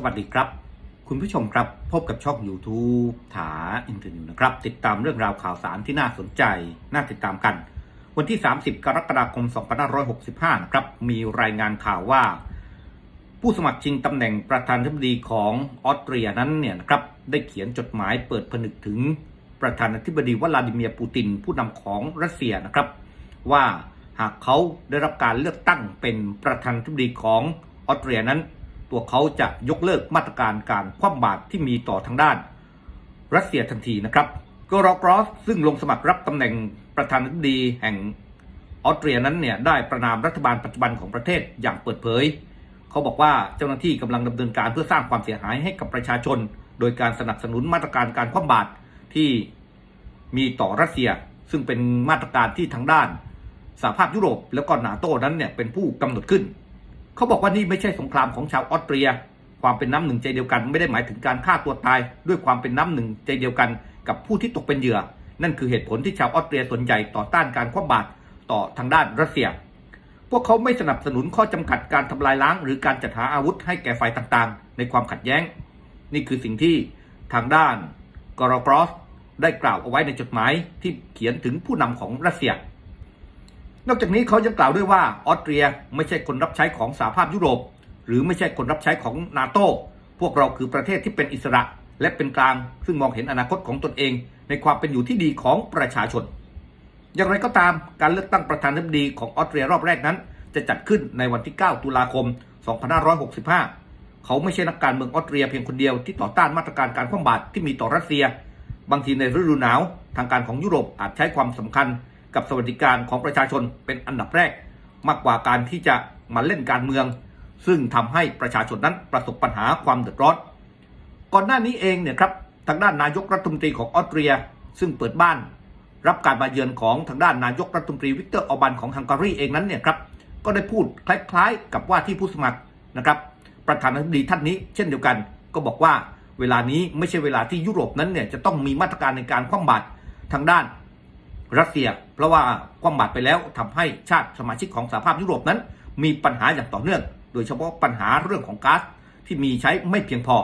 สวัสดีครับ คุณผู้ชมครับพบกับช่อง YouTube ถาอินเทอร์นิวนะครับ ติดตามเรื่องราวข่าวสารที่น่าสนใจ น่าติดตามกัน วันที่ 30 กรกฎาคม 2565 นะครับ มีรายงานข่าวว่า ผู้สมัครชิงตำแหน่งประธานาธิบดีของออสเตรียนั้นเนี่ยนะครับได้เขียนจดหมายเปิดผนึกถึงประธานาธิบดีวลาดิเมียร์ปูติน ผู้นำของรัสเซียนะครับ ว่าหากเขาได้รับการเลือกตั้งเป็นประธานาธิบดีของออสเตรียนั้น ตัวเขาจะยกเลิกมาตรการการคว่ำบาตรที่มีต่อทางด้าน รัสเซียทันทีนะครับกรอกรอสซึ่งลงสมัครรับตำแหน่งประธานาธิบดีแห่งออสเตรียนั้นเนี่ยได้ประนามรัฐบาลปัจจุบันของประเทศอย่างเปิดเผย เขาบอกว่าเจ้าหน้าที่กำลังดำเนินการเพื่อสร้างความเสียหายให้กับประชาชน โดยการสนับสนุนมาตรการการคว่ำบาตรที่มีต่อรัสเซีย ซึ่งเป็นมาตรการที่ทางด้านสหภาพยุโรปแล้วก็นาโต้นั้นเนี่ยเป็นผู้กำหนดขึ้น เขาบอกว่านี่ไม่ใช่สงครามของชาวออสเตรีย ความเป็นน้ำหนึ่งใจเดียวกัน ไม่ได้หมายถึงการฆ่าตัวตาย ด้วยความเป็นน้ำหนึ่งใจเดียวกันกับผู้ที่ตกเป็นเหยื่อ นั่นคือเหตุผลที่ชาวออสเตรียส่วนใหญ่ต่อต้านการคว่ำบาตรต่อทางด้านรัสเซีย พวกเขาไม่สนับสนุนข้อจำกัดการทำลายล้าง หรือการจัดหาอาวุธให้แก่ฝ่ายต่างๆ ในความขัดแย้ง นี่คือสิ่งที่ทางด้านกรอกรอสได้กล่าวเอาไว้ในจดหมายที่เขียนถึงผู้นำของรัสเซีย นอกจากนี้เขายังกล่าวด้วยว่าออสเตรียไม่ใช่คนรับใช้ของสหภาพยุโรป หรือไม่ใช่คนรับใช้ของนาโตพวกเราคือประเทศที่เป็นอิสระ และเป็นกลาง ซึ่งมองเห็นอนาคตของตนเอง ในความเป็นอยู่ที่ดีของประชาชน อย่างไรก็ตามการเลือกตั้งประธานาธิบดีของออสเตรียรอบแรกนั้น จะจัดขึ้นในวันที่ 9 ตุลาคม 2565 เขาไม่ใช่นักการเมืองออสเตรียเพียงคนเดียวที่ต่อต้านมาตรการการคว่ำบาตรที่มีต่อรัสเซีย บางทีในฤดูหนาว ทางการของยุโรปอาจใช้ความสำคัญ กับสวัสดิการของประชาชนเป็นอันดับแรก มากกว่าการที่จะมาเล่นการเมือง ซึ่งทำให้ประชาชนนั้นประสบปัญหาความเดือดร้อน ก่อนหน้านี้เองเนี่ยครับทางด้านนายกรัฐมนตรีของออสเตรีย ซึ่งเปิดบ้าน รับการมาเยือนของทางด้านนายกรัฐมนตรีวิกเตอร์ออบันของฮังการีเองนั้นเนี่ยครับก็ได้พูดคล้ายๆ กับว่าที่ผู้สมัครนะครับประธานาธิบดีท่านนี้เช่นเดียวกัน ก็บอกว่าเวลานี้ไม่ใช่เวลาที่ยุโรปนั้นเนี่ยจะต้องมีมาตรการในการคว่ำบาตรทางด้าน รัสเซีย เพราะว่าคว่ำบาตรไปแล้วทำให้ชาติสมาชิกของสหภาพยุโรปนั้น มีปัญหาอย่างต่อเนื่อง โดยเฉพาะปัญหาเรื่องของก๊าซที่มีใช้ไม่เพียงพอ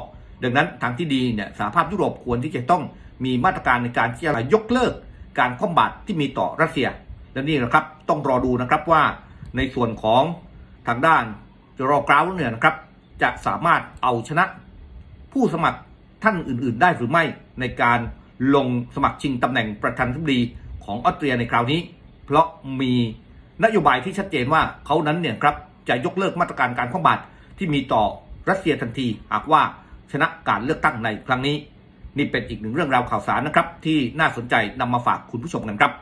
ดังนั้นทางที่ดีเนี่ยสหภาพยุโรปควรที่จะต้องมีมาตรการในการที่จะยกเลิก การคว่ำบาตรที่มีต่อรัสเซีย และนี่นะครับต้องรอดูนะครับว่าในส่วนของทางด้านจรอกราวเนี่ยนะครับ จะสามารถเอาชนะผู้สมัครท่านอื่น ๆ ได้หรือไม่ในการลงสมัครชิงตำแหน่งประธานาธิบดี ของออสเตรียในคราวนี้ เพราะมีนโยบายที่ชัดเจนว่าเขานั้นเนี่ยครับจะยกเลิกมาตรการการคว่ำบาตรที่มีต่อรัสเซียทันทีหากว่าชนะการเลือกตั้งในครั้งนี้ นี่เป็นอีกหนึ่งเรื่องราวข่าวสารนะครับ ที่น่าสนใจนำมาฝากคุณผู้ชมกันครับ